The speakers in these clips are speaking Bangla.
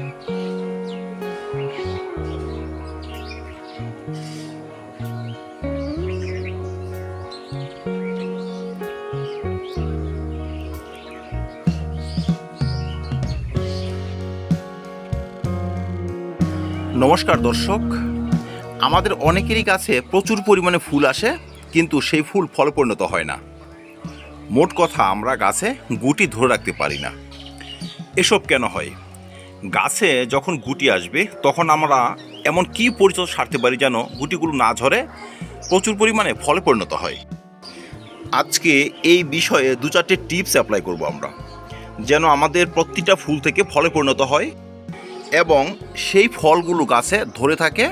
নমস্কার দর্শক। আমাদের অনেকেরই কাছে প্রচুর পরিমাণে ফুল আসে, কিন্তু সেই ফুল ফলে পরিণত হয় না। মোট কথা আমরা গাছে গুটি ধরে রাখতে পারি না। এসব কেন হয়? গাছে যখন গুটি আসবে, তখন আমরা এমন কি পরিচয় সারতে পারি যেন গুটিগুলো না ঝরে? প্রচুর পরিমাণে ফলে পরিণত হয়। আজকে এই বিষয়ে দু চারটে টিপস অ্যাপ্লাই করব আমরা। যেন আমাদের প্রতিটা ফুল থেকে ফলে পরিণত হয় এবং সেই ফলগুলো গাছে ধরে থাকে,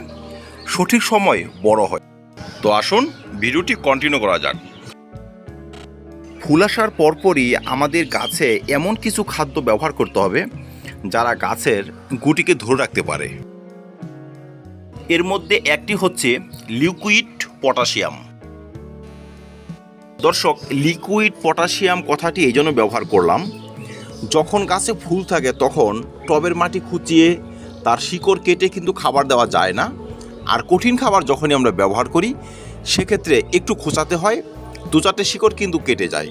সঠিক সময়ে বড় হয়। তো আসুন, ভিডিওটি কন্টিনিউ করা যাক। ফুল আসার পরপরই আমাদের গাছে এমন কিছু খাদ্য ব্যবহার করতে হবে যারা গাছের গুটিকে ধরে রাখতে পারে। এর মধ্যে একটি হচ্ছে লিকুইড পটাশিয়াম। দর্শক, লিকুইড পটাশিয়াম কথাটি এই জন্য ব্যবহার করলাম। যখন গাছে ফুল থাকে তখন টবের মাটি খুঁচিয়ে তার শিকড় কেটে কিন্তু খাবার দেওয়া যায় না। আর কঠিন খাবার যখনই আমরা ব্যবহার করি, সেক্ষেত্রে একটু খোঁচাতে হয় দু চারটে শিকড় কিন্তু কেটে যায়।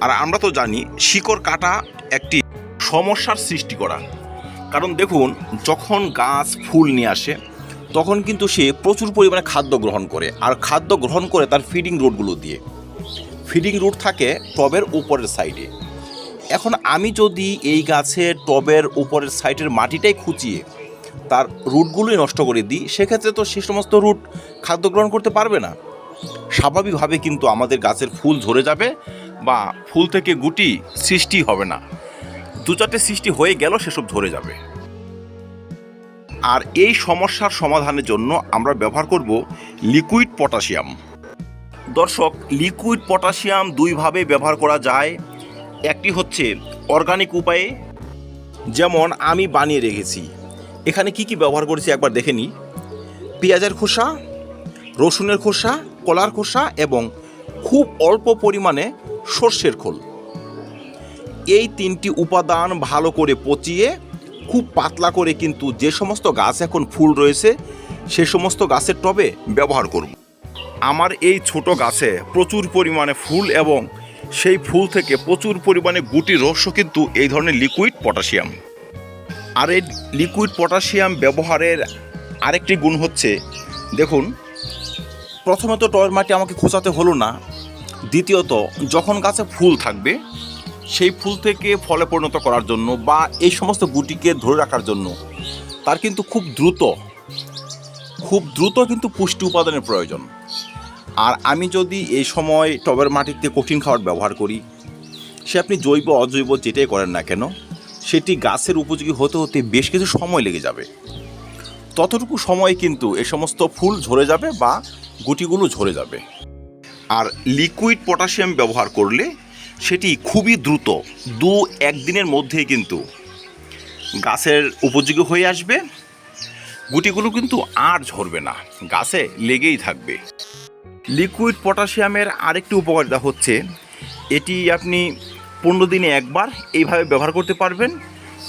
আর আমরা তো জানি, শিকড় কাটা একটি সমস্যার সৃষ্টি করা। কারণ দেখুন, যখন গাছ ফুল নিয়ে আসে, তখন কিন্তু সে প্রচুর পরিমাণে খাদ্য গ্রহণ করে আর খাদ্য গ্রহণ করে তার ফিডিং রুটগুলো দিয়ে। ফিডিং রুট থাকে টবের উপরের সাইডে এখন আমি যদি এই গাছের টবের উপরের সাইডের মাটিটাই খুঁচিয়ে তার রুটগুলোই নষ্ট করে দিই, সেক্ষেত্রে তো সে সমস্ত রুট খাদ্য গ্রহণ করতে পারবে না। স্বাভাবিকভাবে কিন্তু আমাদের গাছের ফুল ঝরে যাবে বা ফুল থেকে গুটি সৃষ্টি হবে না। দু চারটে সৃষ্টি হয়ে গেল, সেসব ধরে যাবে। আর এই সমস্যার সমাধানের জন্য আমরা ব্যবহার করব লিকুইড পটাশিয়াম। দর্শক, লিকুইড পটাশিয়াম দুইভাবে ব্যবহার করা যায়। একটি হচ্ছে অর্গানিক উপায়ে, যেমন আমি বানিয়ে রেখেছি। এখানে কি কি ব্যবহার করেছি একবার দেখে নিই। পেঁয়াজের খোসা, রসুনের খোসা, কলার খোসা এবং খুব অল্প পরিমাণে সর্ষের খোল। এই তিনটি উপাদান ভালো করে পচিয়ে খুব পাতলা করে কিন্তু যে সমস্ত গাছ এখন ফুল রয়েছে, সে সমস্ত গাছের টবে ব্যবহার করব। আমার এই ছোট গাছে প্রচুর পরিমাণে ফুল এবং সেই ফুল থেকে প্রচুর পরিমাণে গুটি রহস্য কিন্তু এই ধরনের লিকুইড পটাশিয়াম আর এই লিকুইড পটাশিয়াম ব্যবহারের আরেকটি গুণ হচ্ছে, দেখুন, প্রথমত টয়ের মাটি আমাকে খোঁচাতে হলো না, দ্বিতীয়ত, যখন গাছে ফুল থাকবে সেই ফুল থেকে ফলে পরিণত করার জন্য বা এই সমস্ত গুটিকে ধরে রাখার জন্য তার কিন্তু খুব দ্রুত খুব দ্রুত কিন্তু পুষ্টি উপাদানের প্রয়োজন। আর আমি যদি এই সময় টবের মাটিতে কঠিন খাবার ব্যবহার করি, সে আপনি জৈব, অজৈব যেটাই করেন না কেন, সেটি গাছের উপযোগী হতে হতে বেশ কিছু সময় লেগে যাবে। ততটুকু সময় কিন্তু এ সমস্ত ফুল ঝরে যাবে বা গুটিগুলো ঝরে যাবে। আর লিকুইড পটাশিয়াম ব্যবহার করলে সেটি খুবই দ্রুত, দু একদিনের মধ্যেই কিন্তু। গাছের উপযোগী হয়ে আসবে। গুটিগুলো কিন্তু আর ঝরবে না, গাছে লেগেই থাকবে। লিকুইড পটাশিয়ামের আরেকটি উপকারিতা হচ্ছে, এটি আপনি পনেরো দিনে একবার এইভাবে ব্যবহার করতে পারবেন।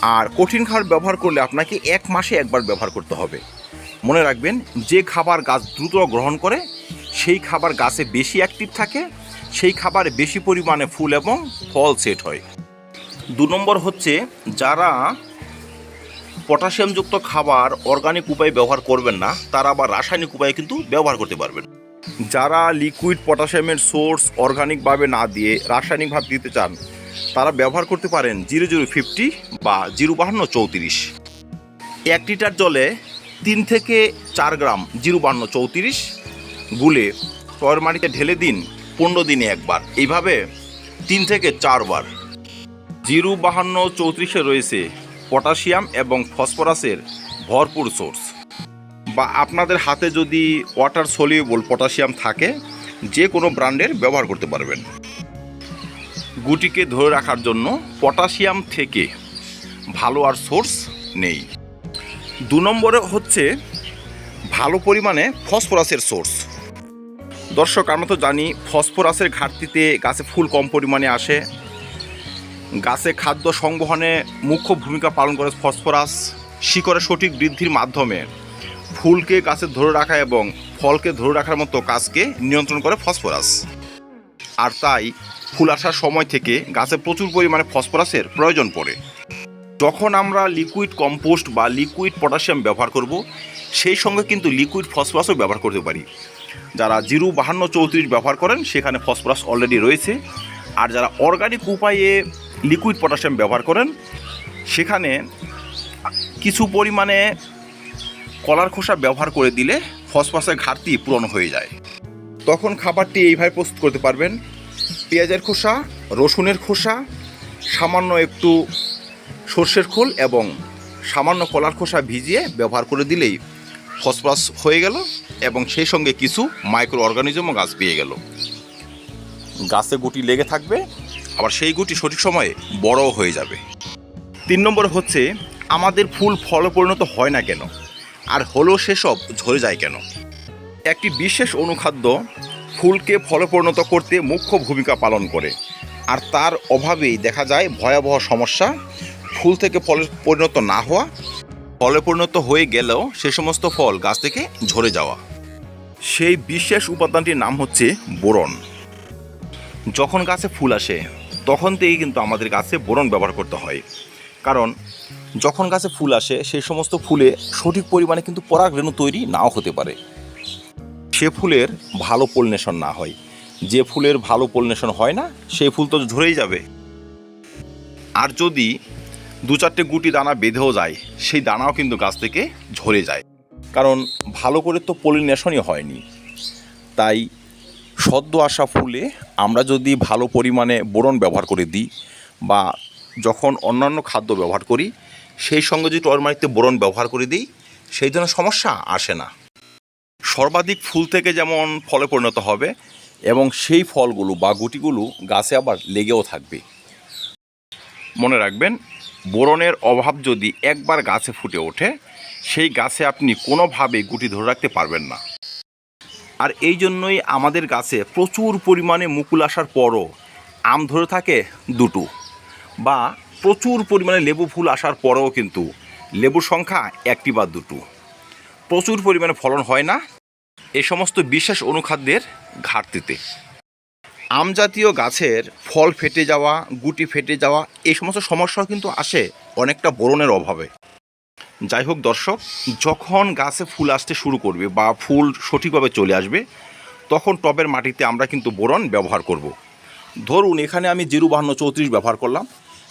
আর কঠিন খাবার ব্যবহার করলে আপনাকে এক মাসে একবার ব্যবহার করতে হবে। মনে রাখবেন, যে খাবার গাছ দ্রুত গ্রহণ করে, সেই খাবার গাছে বেশি অ্যাক্টিভ থাকে সেই খাবারে বেশি পরিমাণে ফুল এবং ফল সেট হয়। দু নম্বর হচ্ছে যারা পটাশিয়ামযুক্ত খাবার অর্গানিক উপায়ে ব্যবহার করবেন না, তারা আবার রাসায়নিক উপায়ে কিন্তু ব্যবহার করতে পারবেন। যারা লিকুইড পটাশিয়ামের সোর্স অর্গানিকভাবে না দিয়ে রাসায়নিকভাবে দিতে চান, তারা ব্যবহার করতে পারেন জিরো জিরো ফিফটি বা জিরো বাহান্ন চৌত্রিশ। এক লিটার জলে তিন থেকে চার গ্রাম জিরো বাহান্ন চৌত্রিশ গুলে টয়ের মাটিতে ঢেলে দিন। পনেরো দিনে একবার। এইভাবে তিন থেকে চারবার। জিরু বাহান্ন চৌত্রিশে রয়েছে পটাশিয়াম এবং ফসফরাসের ভরপুর সোর্স। বা আপনাদের হাতে যদি ওয়াটার সলিউবল পটাশিয়াম থাকে, যে কোনো ব্র্যান্ডের ব্যবহার করতে পারবেন। গুটিকে ধরে রাখার জন্য পটাশিয়াম থেকে ভালো আর সোর্স নেই। দু নম্বরে হচ্ছে ভালো পরিমাণে ফসফরাসের সোর্স। দর্শক, আমরা তো জানি ফসফরাসের ঘাটতিতে গাছে ফুল কম পরিমাণে আসে। গাছে খাদ্য সংবহনে মুখ্য ভূমিকা পালন করে ফসফরাস শিকড়ের সঠিক বৃদ্ধির মাধ্যমে। ফুলকে গাছে ধরে রাখা এবং ফলকে ধরে রাখার মতো কাজকে নিয়ন্ত্রণ করে ফসফরাস। আর তাই ফুল আসার সময় থেকে গাছে প্রচুর পরিমাণে ফসফরাসের প্রয়োজন পড়ে। যখন আমরা লিকুইড কম্পোস্ট বা লিকুইড পটাশিয়াম ব্যবহার করব, সেই সঙ্গে কিন্তু লিকুইড ফসফরাসও ব্যবহার করতে পারি। যারা জিরো বাহান্ন চৌত্রিশ ব্যবহার করেন, সেখানে ফসফরাস অলরেডি রয়েছে। আর যারা অর্গানিক উপায়ে লিকুইড পটাশিয়াম ব্যবহার করেন, সেখানে কিছু পরিমাণে কলার খোসা ব্যবহার করে দিলে ফসফরাসের ঘাটতি পূরণ হয়ে যায়। তখন খাবারটি এইভাবে প্রস্তুত করতে পারবেন। পেঁয়াজের খোসা, রসুনের খোসা, সামান্য একটু সর্ষের খোল এবং সামান্য কলার খোসা ভিজিয়ে ব্যবহার করে দিলেই ফসফরাস হয়ে গেল। এবং সেই সঙ্গে কিছু মাইক্রো অর্গানিজমও গাছ পেয়ে গেল। গাছে গুটি লেগে থাকবে, আবার সেই গুটি সঠিক সময়ে বড়ও হয়ে যাবে। তিন নম্বর হচ্ছে, আমাদের ফুল ফলে পরিণত হয় না কেন? আর হলেও সেসব ঝরে যায় কেন? একটি বিশেষ অনুখাদ্য ফুলকে ফলে পরিণত করতে মুখ্য ভূমিকা পালন করে। আর তার অভাবেই দেখা যায় ভয়াবহ সমস্যা, ফুল থেকে ফলে পরিণত না হওয়া, ফলে পরিণত হয়ে গেলেও সে সমস্ত ফল গাছ থেকে ঝরে যাওয়া। সেই বিশেষ উপাদানটির নাম হচ্ছে বোরন। যখন গাছে ফুল আসে, তখন থেকেই কিন্তু আমাদের গাছে বোরন ব্যবহার করতে হয়। কারণ, যখন গাছে ফুল আসে, সেই সমস্ত ফুলে সঠিক পরিমাণে কিন্তু পরাগ রেণু তৈরি নাও হতে পারে। সে ফুলের ভালো পলিনেশন না হয়। যে ফুলের ভালো পলিনেশন হয় না, সেই ফুল তো ঝরেই যাবে। আর যদি দু চারটে গুটি দানা বেঁধেও যায়, সেই দানাও কিন্তু গাছ থেকে ঝরে যায়। কারণ ভালো করে তো পলিনেশনই হয়নি। তাই সদ্য আসা ফুলে আমরা যদি ভালো পরিমাণে বোরন ব্যবহার করে দিই বা যখন অন্যান্য খাদ্য ব্যবহার করি, সেই সঙ্গে যদি টরমারিতে বোরন ব্যবহার করে দিই, সেই জন্য সমস্যা আসে না। সর্বাধিক ফুল থেকে যেমন ফলে পরিণত হবে এবং সেই ফলগুলো বা গুটিগুলো গাছে আবার লেগেও থাকবে। মনে রাখবেন, বোরনের অভাব যদি একবার গাছে ফুটে ওঠে সেই গাছে আপনি কোনোভাবেই গুটি ধরে রাখতে পারবেন না। আর এই জন্যই আমাদের গাছে প্রচুর পরিমাণে মুকুল আসার পরও আম ধরে থাকে দুটো বা প্রচুর পরিমাণে লেবু ফুল আসার পরেও কিন্তু লেবুর সংখ্যা একটি বা দুটো। প্রচুর পরিমাণে ফলন হয় না এ সমস্ত বিশেষ অনুখাদ্যের ঘাটতিতে। আম জাতীয় গাছের ফল ফেটে যাওয়া, গুটি ফেটে যাওয়া এই সমস্ত সমস্যাও কিন্তু আসে অনেকটা বোরনের অভাবে। যাই হোক দর্শক, যখন গাছে ফুল আসতে শুরু করবে বা ফুল সঠিকভাবে চলে আসবে, তখন টবের মাটিতে আমরা কিন্তু বোরন ব্যবহার করব। ধরুন এখানে আমি জিরো বাহান্ন চৌত্রিশ ব্যবহার করলাম,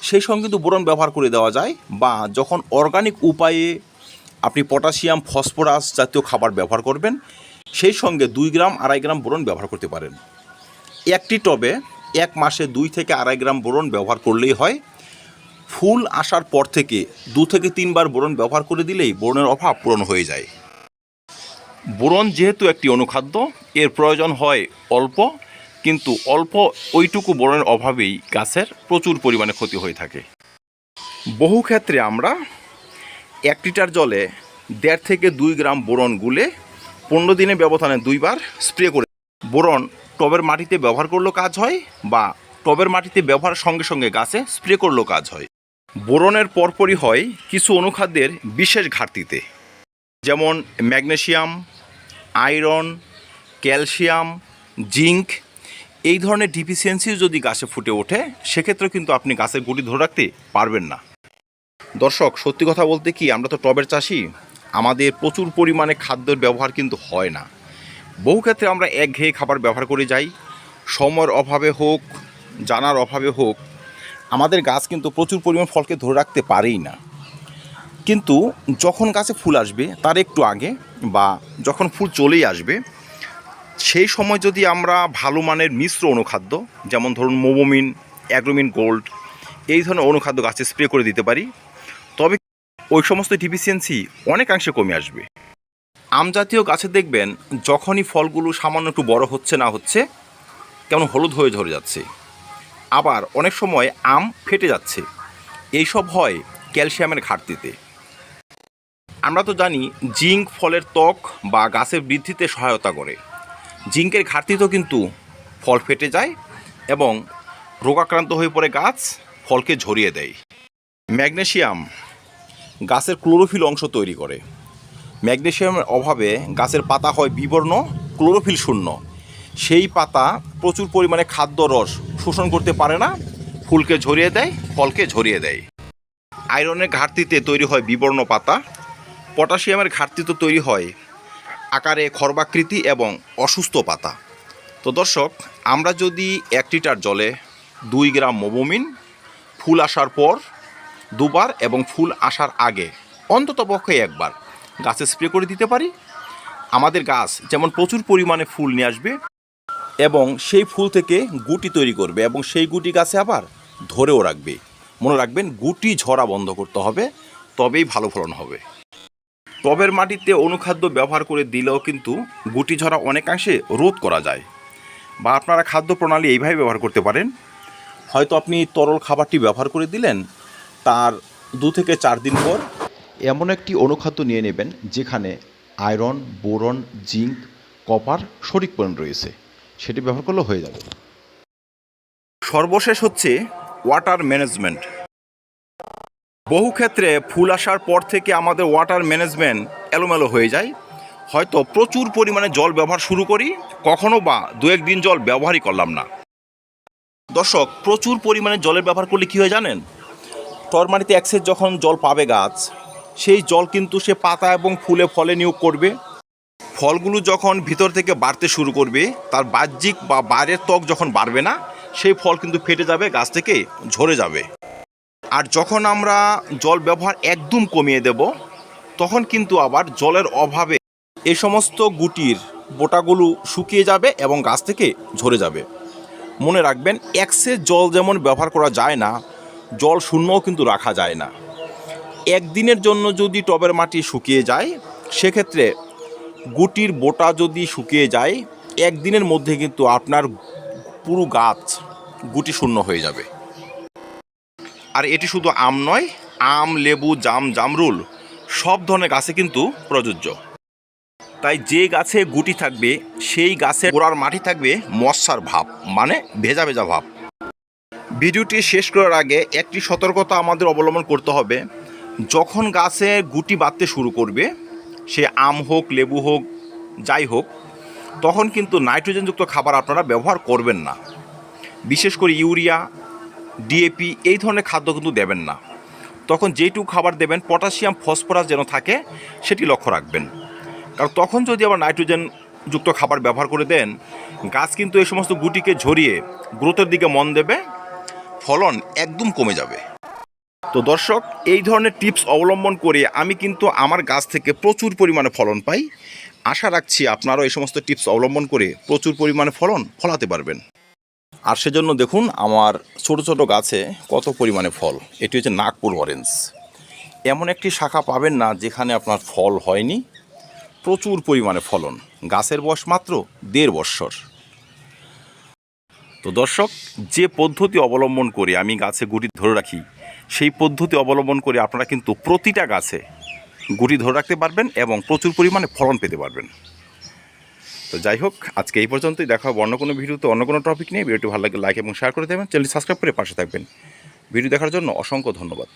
সেই সঙ্গে কিন্তু বোরন ব্যবহার করে দেওয়া যায় বা যখন অর্গানিক উপায়ে আপনি পটাশিয়াম ফসফরাস জাতীয় খাবার ব্যবহার করবেন, সেই সঙ্গে দুই গ্রাম, আড়াই গ্রাম বোরন ব্যবহার করতে পারেন একটি টবে এক মাসে দুই থেকে আড়াই গ্রাম বোরন ব্যবহার করলেই হয় ফুল আসার পর থেকে দু থেকে তিনবার বোরন ব্যবহার করে দিলেই বোরনের অভাব পূরণ হয়ে যায়। বোরন যেহেতু একটি অনুখাদ্য, এর প্রয়োজন হয় অল্প, কিন্তু অল্প ওইটুকু বোরনের অভাবেই গাছের প্রচুর পরিমাণে ক্ষতি হয়ে থাকে। বহু ক্ষেত্রে আমরা এক লিটার জলে দেড় থেকে দুই গ্রাম বোরন গুলে পনেরো দিনের ব্যবধানে দুইবার স্প্রে করে বোরন টবের মাটিতে ব্যবহার করলেও কাজ হয় বা টবের মাটিতে ব্যবহারের সঙ্গে সঙ্গে গাছে স্প্রে করলেও কাজ হয়। বোরনের পরপরই হয় কিছু অনুখাদ্যের বিশেষ ঘাটতিতে, যেমন ম্যাগনেশিয়াম, আয়রন, ক্যালসিয়াম, জিঙ্ক। এই ধরনের ডিফিসিয়েন্সিও যদি গাছে ফুটে ওঠে সেক্ষেত্রে কিন্তু আপনি গাছের গুটি ধরে রাখতে পারবেন না। দর্শক, সত্যি কথা বলতে কি, আমরা তো টবের চাষি, আমাদের প্রচুর পরিমাণে খাদ্যের ব্যবহার কিন্তু হয় না। বহু ক্ষেত্রে আমরা একঘেয়ে খাবার ব্যবহার করে যাই। সময়ের অভাবে হোক, জানার অভাবে হোক আমাদের গাছ কিন্তু প্রচুর পরিমাণ ফলকে ধরে রাখতে পারেই না। কিন্তু যখন গাছে ফুল আসবে, তার একটু আগে বা যখন ফুল চলেই আসবে, সেই সময় যদি আমরা ভালো মানের মিশ্র অনুখাদ্য, যেমন ধরুন মোমোমিন, অ্যাগ্রোমিন গোল্ড, এই ধরনের অনুখাদ্য গাছে স্প্রে করে দিতে পারি, তবে ওই সমস্ত ডিফিসিয়েন্সি অনেকাংশে কমে আসবে। আম জাতীয় গাছে দেখবেন, যখনই ফলগুলো সামান্য একটু বড় হচ্ছে না হচ্ছে, কেমন হলুদ হয়ে ঝরে যাচ্ছে। আবার অনেক সময় আম ফেটে যাচ্ছে। এইসব হয় ক্যালসিয়ামের ঘাটতিতে। আমরা তো জানি জিঙ্ক ফলের ত্বক বা গাছের বৃদ্ধিতে সহায়তা করে। জিঙ্কের ঘাটতিতেও কিন্তু ফল ফেটে যায় এবং রোগাক্রান্ত হয়ে পড়ে গাছ ফলকে ঝরিয়ে দেয়। ম্যাগনেশিয়াম গাছের ক্লোরোফিল অংশ তৈরি করে। ম্যাগনেশিয়ামের অভাবে গাছের পাতা হয় বিবর্ণ, ক্লোরোফিল শূন্য। সেই পাতা প্রচুর পরিমাণে খাদ্য রস শোষণ করতে পারে না, ফুলকে ঝরিয়ে দেয়, ফলকে ঝরিয়ে দেয়। আয়রনের ঘাটতিতে তৈরি হয় বিবর্ণ পাতা। পটাশিয়ামের ঘাটতিতে তৈরি হয় আকারে খর্বাকৃতি এবং অসুস্থ পাতা। তো দর্শক, আমরা যদি এক লিটার জলে দুই গ্রাম মোবোমিন ফুল আসার পর, দুবার এবং ফুল আসার আগে, অন্তত পক্ষে একবার গাছে স্প্রে করে দিতে পারি। আমাদের গাছ যেমন প্রচুর পরিমাণে ফুল নিয়ে আসবে এবং সেই ফুল থেকে গুটি তৈরি করবে এবং সেই গুটি গাছে আবার ধরেও রাখবে। মনে রাখবেন, গুটি ঝরা বন্ধ করতে হবে, তবেই ভালো ফলন হবে। টবের মাটিতে অনুখাদ্য ব্যবহার করে দিলেও কিন্তু গুটি ঝরা অনেকাংশে রোধ করা যায়। বা আপনারা খাদ্য প্রণালী এইভাবে ব্যবহার করতে পারেন। হয়তো আপনি তরল খাবারটি ব্যবহার করে দিলেন, তার দু থেকে চার দিন পর এমন একটি অনুখাদ্য নিয়ে নেবেন, যেখানে আয়রন, বোরন, জিঙ্ক, কপার, সঠিক পরিমাণ রয়েছে। সেটি ব্যবহার করলেও হয়ে যাবে। সর্বশেষ হচ্ছে ওয়াটার ম্যানেজমেন্ট বহু ক্ষেত্রে ফুল আসার পর থেকে আমাদের ওয়াটার ম্যানেজমেন্ট এলোমেলো হয়ে যায়। হয়তো প্রচুর পরিমাণে জল ব্যবহার শুরু করি, কখনো বা দু একদিন জল ব্যবহারই করলাম না। দর্শক, প্রচুর পরিমাণে জলের ব্যবহার করলে কী হয় জানেন? টরমারিতে অ্যাক্সেস যখন জল পাবে গাছ, সেই জল কিন্তু সে পাতা এবং ফুলে ফলে নিয়োগ করবে। ফলগুলো যখন ভিতর থেকে বাড়তে শুরু করবে, তার বাহ্যিক বা বাইরের ত্বক যখন বাড়বে না, সেই ফল কিন্তু ফেটে যাবে, গাছ থেকে ঝরে যাবে। আর যখন আমরা জল ব্যবহার একদম কমিয়ে দেব, তখন কিন্তু আবার জলের অভাবে এই সমস্ত গুটির বোটাগুলো শুকিয়ে যাবে এবং গাছ থেকে ঝরে যাবে। মনে রাখবেন এক্সেস জল যেমন ব্যবহার করা যায় না, জল শূন্যও কিন্তু রাখা যায় না। একদিনের জন্য যদি টবের মাটি শুকিয়ে যায়, সেক্ষেত্রে গুটির বোটা যদি শুকিয়ে যায়, একদিনের মধ্যে কিন্তু আপনার পুরো গাছ গুটি শূন্য হয়ে যাবে। আর এটি শুধু আম নয়, আম, লেবু, জাম, জামরুল, সব ধরনের গাছে কিন্তু প্রযোজ্য। তাই যে গাছে গুটি থাকবে, সেই গাছের গোড়ার মাটি থাকবে মশার ভাব মানে ভেজা ভেজা ভাব। ভিডিওটি শেষ করার আগে একটি সতর্কতা আমাদের অবলম্বন করতে হবে। যখন গাছে গুটি বাঁধতে শুরু করবে সে আম হোক, লেবু হোক, যাই হোক, তখন কিন্তু নাইট্রোজেনযুক্ত খাবার আপনারা ব্যবহার করবেন না। বিশেষ করে ইউরিয়া ডিএপি এই ধরনের খাদ্য কিন্তু দেবেন না। তখন যেটুকু খাবার দেবেন, পটাশিয়াম, ফসফরাস যেন থাকে, সেটি লক্ষ্য রাখবেন। কারণ তখন যদি আবার নাইট্রোজেন যুক্ত খাবার ব্যবহার করে দেন, গাছ কিন্তু এই সমস্ত গুটিকে ঝরিয়ে গ্রোথের দিকে মন দেবে, ফলন একদম কমে যাবে। তো দর্শক, এই ধরনের টিপস অবলম্বন করে আমি কিন্তু আমার গাছ থেকে প্রচুর পরিমাণে ফলন পাই। আশা রাখছি আপনারাও এই সমস্ত টিপস অবলম্বন করে প্রচুর পরিমাণে ফলন ফলাতে পারবেন। আর সেজন্য দেখুন, আমার ছোট ছোট গাছে কত পরিমাণে ফল। এটি হচ্ছে নাগপুর অরেঞ্জ এমন একটি শাখা পাবেন না যেখানে আপনার ফল হয়নি। প্রচুর পরিমাণে ফলন। গাছের বয়স মাত্র দেড় বৎসর। তো দর্শক, যে পদ্ধতি অবলম্বন করে আমি গাছে গুটি ধরে রাখি সেই পদ্ধতি অবলম্বন করে আপনারা কিন্তু প্রতিটা গাছে গুটি ধরে রাখতে পারবেন এবং প্রচুর পরিমাণে ফলন পেতে পারবেন। তো যাই হোক, আজকে এই পর্যন্তই। দেখা হবে অন্য কোনো ভিডিওতে, অন্য কোনো টপিক নিয়ে। ভিডিওটি ভালো লাগে লাইক এবং শেয়ার করে দেবেন। চ্যানেলটি সাবস্ক্রাইব করে পাশে থাকবেন। ভিডিও দেখার জন্য অসংখ্য ধন্যবাদ।